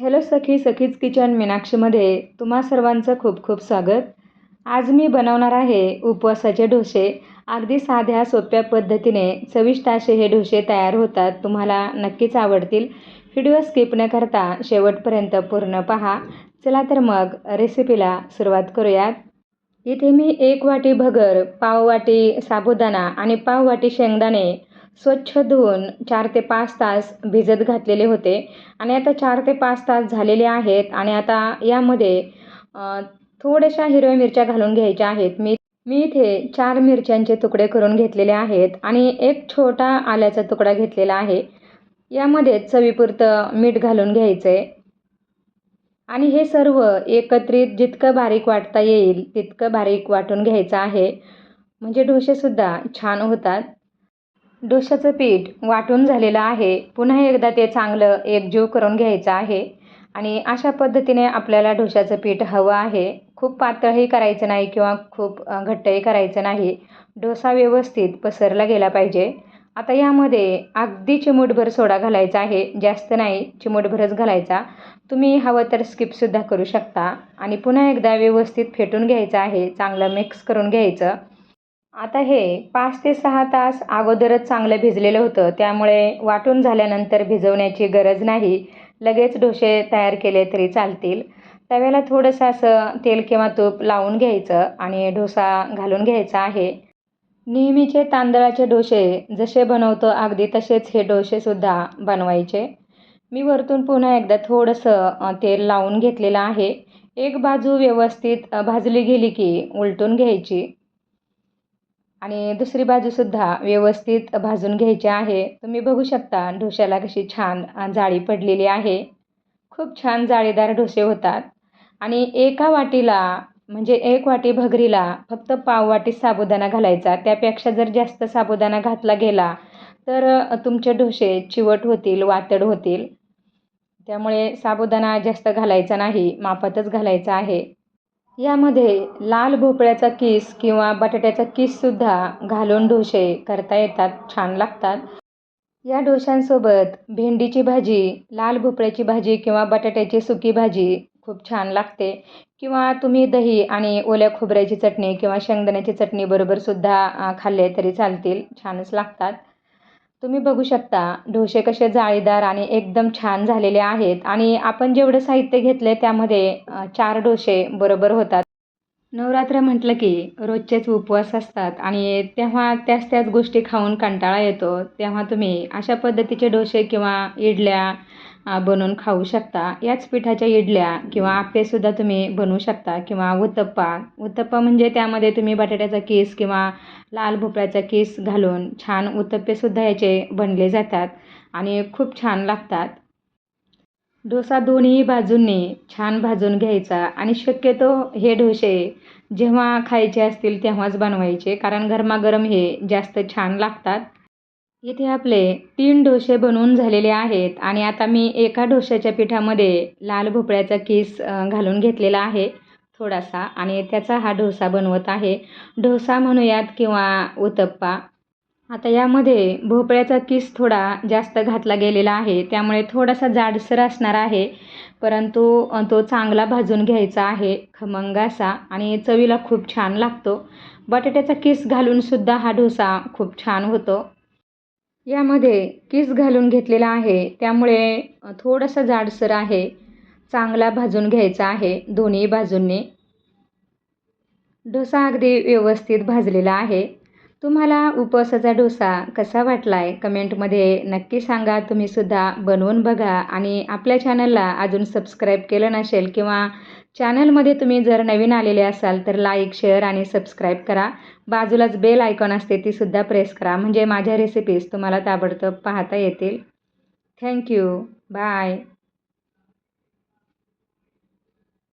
Hello सखी सखीज kitchen मीनाक्षीमध्ये तुम्हा सर्वांचं खूप खूप स्वागत. आज मी बनवणार आहे उपवासाचे डोसे. अगदी साध्या सोप्या पद्धतीने चविष्ट असे हे डोसे तयार होतात. तुम्हाला नक्कीच आवडतील. व्हिडिओ स्किप न करता शेवटपर्यंत पूर्ण पहा. चला तर मग रेसिपीला सुरुवात करूयात. इथे मी एक वाटी भगर पाव वाटी साबुदाणा आणि पाव वाटी शेंगदाणे स्वच्छ धुवून चार ते पाच तास भिजत घातलेले होते. आणि आता चार ते पाच तास झालेले आहेत आणि आता यामध्ये थोड्याशा हिरव्या मिरच्या घालून घ्यायच्या आहेत. मी मी इथे चार मिरच्यांचे तुकडे करून घेतलेले आहेत आणि एक छोटा आल्याचा तुकडा घेतलेला आहे. यामध्ये चवीपुरतं मीठ घालून घ्यायचं. आहे आणि हे सर्व एकत्रित जितकं बारीक वाटता येईल तितकं बारीक वाटून घ्यायचं आहे. म्हणजे डोसेसुद्धा छान होतात. डोशाचं पीठ वाटून झालेलं आहे. पुन्हा एकदा ते चांगलं एकजीव करून घ्यायचं आहे. आणि अशा पद्धतीने आपल्याला डोशाचं पीठ हवं आहे. खूप पातळही करायचं नाही किंवा खूप घट्टही करायचं नाही. डोसा व्यवस्थित पसरला गेला पाहिजे. आता यामध्ये अगदी चिमूटभर सोडा घालायचा आहे. जास्त नाही चिमूटभरच घालायचा. तुम्ही हवं तर स्किपसुद्धा करू शकता. आणि पुन्हा एकदा व्यवस्थित फेटून घ्यायचं आहे. चांगलं मिक्स करून घ्यायचं. आता हे पाच ते सहा तास अगोदरच चांगलं भिजलेलं होतं. त्यामुळे वाटून झाल्यानंतर भिजवण्याची गरज नाही. लगेच डोसे तयार केले तरी चालतील. तव्याला थोडंसं असं तेल किंवा तूप लावून घ्यायचं आणि डोसा घालून घ्यायचा आहे. नेहमीचे तांदळाचे डोसे जसे बनवतो अगदी तसेच हे डोसेसुद्धा बनवायचे. मी वरतून पुन्हा एकदा थोडंसं तेल लावून घेतलेलं आहे. एक बाजू व्यवस्थित भाजली गेली की उलटून घ्यायची. आणि दुसरी बाजूसुद्धा व्यवस्थित भाजून घ्यायची आहे. तुम्ही बघू शकता डोश्याला कशी छान जाळी पडलेली आहे. खूप छान जाळीदार डोसे होतात. आणि एका वाटीला म्हणजे एक वाटी भगरीला फक्त पाव वाटी साबुदाणा घालायचा. त्यापेक्षा जर जास्त साबुदाणा घातला गेला तर तुमचे डोसे चिवट होतील वातड होतील. त्यामुळे साबुदाणा जास्त घालायचा नाही मापातच घालायचा आहे. यामध्ये लाल भोपळ्याचा किस किंवा बटाट्याचा किससुद्धा घालून डोसे करता येतात छान लागतात. या डोशांसोबत भेंडीची भाजी लाल भोपळ्याची भाजी किंवा बटाट्याची सुकी भाजी खूप छान लागते. किंवा तुम्ही दही आणि ओल्या खोबऱ्याची चटणी किंवा शेंगदाण्याची चटणीबरोबरसुद्धा खाल्ले तरी चालतील छानच लागतात. तुम्ही बघू शकता डोसे कसे जाळीदार आणि एकदम छान झालेले आहेत आणि आपण जेवढं साहित्य घेतले त्यामध्ये चार डोसे बरोबर होतात. नवरात्र म्हटलं की रोजचेच उपवास असतात आणि तेव्हा त्याच त्याच गोष्टी खाऊन कंटाळा येतो. तेव्हा तुम्ही अशा पद्धतीचे डोसे किंवा इडल्या बनवून खाऊ शकता. याच पिठाच्या इडल्या किंवा आप्पेसुद्धा तुम्ही बनवू शकता किंवा उत्तप्पा. उत्तप्पा म्हणजे त्यामध्ये तुम्ही बटाट्याचा केस किंवा लाल भोपळ्याचा केस घालून छान उत्तप्पेसुद्धा याचे बनले जातात आणि खूप छान लागतात. डोसा दोन्ही बाजूंनी छान भाजून घ्यायचा आणि शक्यतो हे डोसे जेव्हा खायचे असतील तेव्हाच बनवायचे कारण गरमागरम हे जास्त छान लागतात. इथे आपले तीन डोसे बनवून झालेले आहेत आणि आता मी एका डोश्याच्या पिठामध्ये लाल भोपळ्याचा किस घालून घेतलेला आहे थोडासा आणि त्याचा हा डोसा बनवत आहे. डोसा म्हणूयात किंवा उतप्पा आता यामध्ये भोपळ्याचा किस थोडा जास्त घातला गेलेला आहे त्यामुळे थोडासा जाडसर असणार आहे परंतु तो चांगला भाजून घ्यायचा आहे खमंग असा आणि चवीला खूप छान लागतो. बटाट्याचा किस घालूनसुद्धा हा डोसा खूप छान होतो. यामध्ये किस घालून घेतलेला आहे? त्यामुळे थोडासा जाडसर आहे. चांगला भाजून घ्यायचा आहे दोन्ही बाजूंनी. डोसा अगदी व्यवस्थित भाजलेला आहे. तुम्हाला उपवासाचा डोसा कसा वाटला आहे कमेंटमध्ये नक्की सांगा. तुम्हीसुद्धा बनवून बघा. आणि आपल्या चॅनलला अजून सबस्क्राईब केलं नसेल किंवा चॅनलमध्ये तुम्ही जर नवीन आलेले असाल तर लाईक शेअर आणि सबस्क्राईब करा. बाजूलाच बेल आयकॉन असते तीसुद्धा प्रेस करा. म्हणजे माझ्या रेसिपीज तुम्हाला ताबडतोब पाहता येतील. Thank you bye